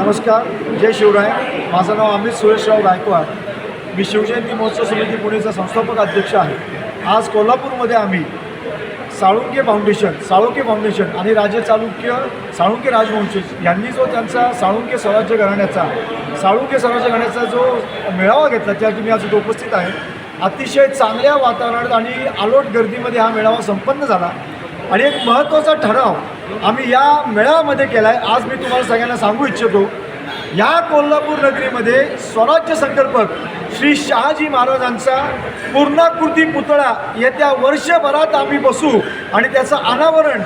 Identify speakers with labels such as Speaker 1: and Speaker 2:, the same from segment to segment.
Speaker 1: नमस्कार जय शिवराय. माझं नाव अमित सुरेशराव गायकवाड. मी शिवजयंती महोत्सव समिती पुणेचा संस्थापक अध्यक्ष आहे. आज कोल्हापूरमध्ये आम्ही साळुंके फाउंडेशन साळुंके फाउंडेशन आणि राजे चालुक्य साळुंके राजवंशी यांनी जो त्यांचा साळुंके स्वराज्य घराण्याचा साळुंके स्वराज्य घराण्याचा जो मेळावा घेतला त्यासाठी मी आज उपस्थित आहे. अतिशय चांगल्या वातावरणात आणि आलोट गर्दीमध्ये हा मेळावा संपन्न झाला. आणि एक महत्त्वाचा ठराव आम्ही या मेळाव्यामध्ये केला आहे आज मी तुम्हाला सगळ्यांना सांगू इच्छितो. या कोल्हापूर नगरीमध्ये स्वराज्य संकल्पक श्री शहाजी महाराजांचा पूर्णाकृती पुतळा येत्या वर्षभरात आम्ही बसू आणि त्याचं अनावरण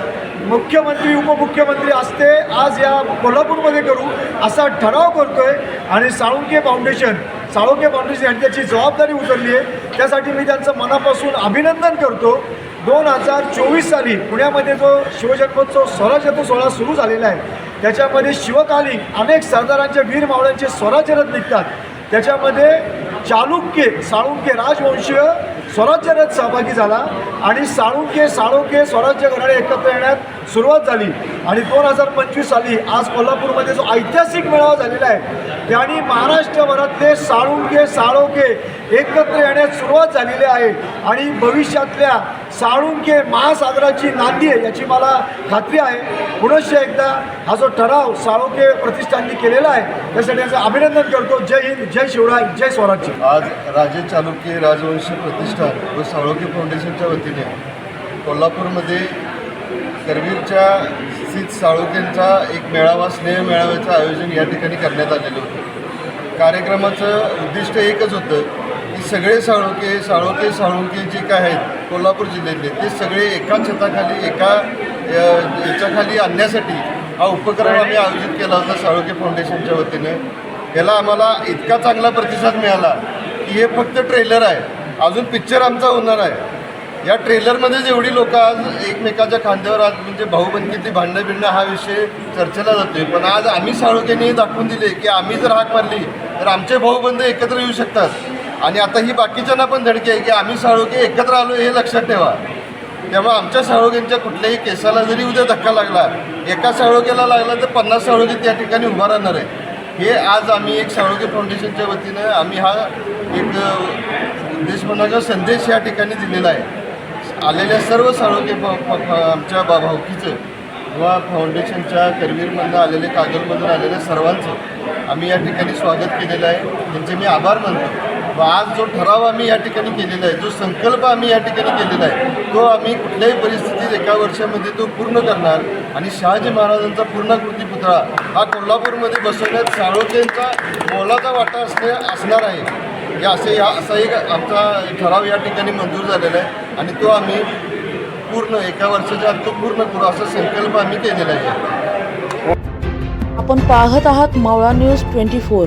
Speaker 1: मुख्यमंत्री उपमुख्यमंत्री असते आज या कोल्हापूरमध्ये करू असा ठराव करतोय. आणि साळुंके फाउंडेशन साळुंके फाउंडेशन यांनी त्याची जबाबदारी उचलली आहे. त्यासाठी मी त्यांचं मनापासून अभिनंदन करतो. दोन हजार चोवीस साली पुण्यामध्ये जो शिवजन्मोत्सव स्वराज्यत्व सोहळा सुरू झालेला आहे त्याच्यामध्ये शिवकालीन अनेक सरदारांच्या वीर मावळ्यांचे स्वराज्यरथ निघतात. त्याच्यामध्ये चालुक्य साळुंके राजवंशीय स्वराज्यरथ सहभागी झाला आणि साळुंके साळुंके स्वराज्य घराणे एकत्र येण्यात सुरुवात झाली. आणि दोन हजार पंचवीस साली आज कोल्हापूरमध्ये जो ऐतिहासिक मेळावा झालेला आहे त्याने महाराष्ट्रभरातले साळुंके साळोके एकत्र येण्यास सुरुवात झालेली आहे. आणि भविष्यातल्या साळुंके महासागराची नांदी आहे याची मला खात्री आहे. पुनश्च एकदा हा जो ठराव साळुंके प्रतिष्ठाननी केलेला आहे त्यासाठी याचं अभिनंदन करतो. जय हिंद जय शिवराय जय स्वराज्य.
Speaker 2: आज राजे चालुक्य राजवंश प्रतिष्ठान व साळुंके फाउंडेशनच्या वतीने कोल्हापूरमध्ये करवीरच्या स्थित साळुकेंचा एक मेळावा स्नेह मेळाव्याचं आयोजन या ठिकाणी करण्यात आलेलं होतं. कार्यक्रमाचं उद्दिष्ट एकच होतं सगळे साळुके साळुके साळुंके जे काय आहेत कोल्हापूर जिल्ह्यातले ते सगळे एका छताखाली एका याच्याखाली आणण्यासाठी हा उपक्रम आम्ही आयोजित केला होता साळुके फाउंडेशनच्या वतीने. याला आम्हाला इतका चांगला प्रतिसाद मिळाला की हे फक्त ट्रेलर आहे. अजून पिक्चर आमचा होणार आहे. या ट्रेलरमध्ये जेवढी लोक आज एकमेकाच्या खांद्यावर आज म्हणजे भाऊबंदकीतली भांडणं बिंडणं हा विषय चर्चेला जातोय. पण आज आम्ही साळुकेने दाखवून दिले की आम्ही जर हाक मारली तर आमचे भाऊबंद एकत्र येऊ शकतात. आणि आता ही बाकीच्यांना पण धडकी आहे की आम्ही साळोगे एकत्र आलो हे लक्षात ठेवा. त्यामुळे आमच्या साळोग्यांच्या कुठल्याही केसाला जरी उद्या धक्का लागला एका साळोग्याला लागला तर पन्नास साळोगे त्या ठिकाणी उभा राहणार आहे. हे आज आम्ही एक साळोगे फाउंडेशनच्या वतीनं आम्ही हा एक अ, देशभराचा संदेश या ठिकाणी दिलेला आहे. आलेल्या सर्व साळोगे फ- फ- आमच्या बा भाऊकीचं किंवा फाउंडेशनच्या करवीरमधनं आलेले कागलमधून आलेल्या सर्वांचं आम्ही या ठिकाणी स्वागत केलेलं आहे. त्यांचे मी आभार मानतो. आज जो ठराव आम्ही या ठिकाणी केलेला आहे जो संकल्प आम्ही या ठिकाणी केलेला आहे तो आम्ही कुठल्याही परिस्थितीत एका वर्षामध्ये तो पूर्ण करणार आणि शहाजी महाराजांचा पूर्णाकृती पुतळा हा कोल्हापूरमध्ये बसवण्यात साळोखेंचा मोलाचा वाटा असणे असणार आहे. या असे या असा एक आमचा ठराव या ठिकाणी मंजूर झालेला आहे आणि तो आम्ही पूर्ण एका वर्षाच्या आत तो पूर्ण करू असा संकल्प आम्ही केलेला आहे.
Speaker 3: आपण पाहत आहात मावळा न्यूज ट्वेंटी फोर.